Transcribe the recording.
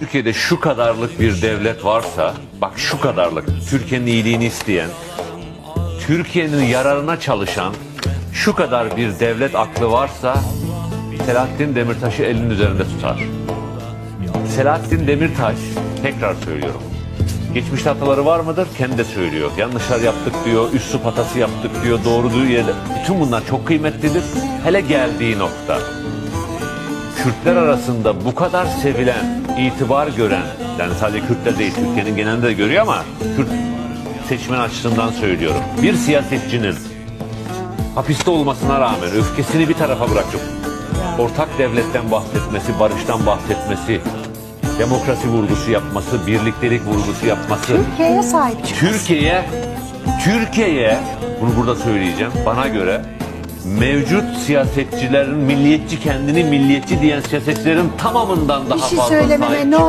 Türkiye'de şu kadarlık bir devlet varsa, bak şu kadarlık, Türkiye'nin iyiliğini isteyen, Türkiye'nin yararına çalışan şu kadar bir devlet aklı varsa Selahattin Demirtaş'ı elinin üzerinde tutar. Selahattin Demirtaş, tekrar söylüyorum. Geçmişte hataları var mıdır? Kendi de söylüyor. Yanlışlar yaptık diyor, üst su patası yaptık diyor, doğru yerde. Bütün bunlar çok kıymetlidir. Hele geldiği nokta. Kürtler arasında bu kadar sevilen, itibar gören, yani sadece Kürtler değil, Türkiye'nin genelinde de görüyor ama Kürt seçmen açısından söylüyorum. Bir siyasetçinin hapiste olmasına rağmen öfkesini bir tarafa bırakıp ortak devletten bahsetmesi, barıştan bahsetmesi, demokrasi vurgusu yapması, birliktelik vurgusu yapması, Türkiye'ye sahip çık. Türkiye'ye Türkiye'ye bunu burada söyleyeceğim bana göre mevcut siyasetçilerin milliyetçi kendini milliyetçi diyen siyasetçilerin tamamından daha Bir şey fazla söylememe sahip ne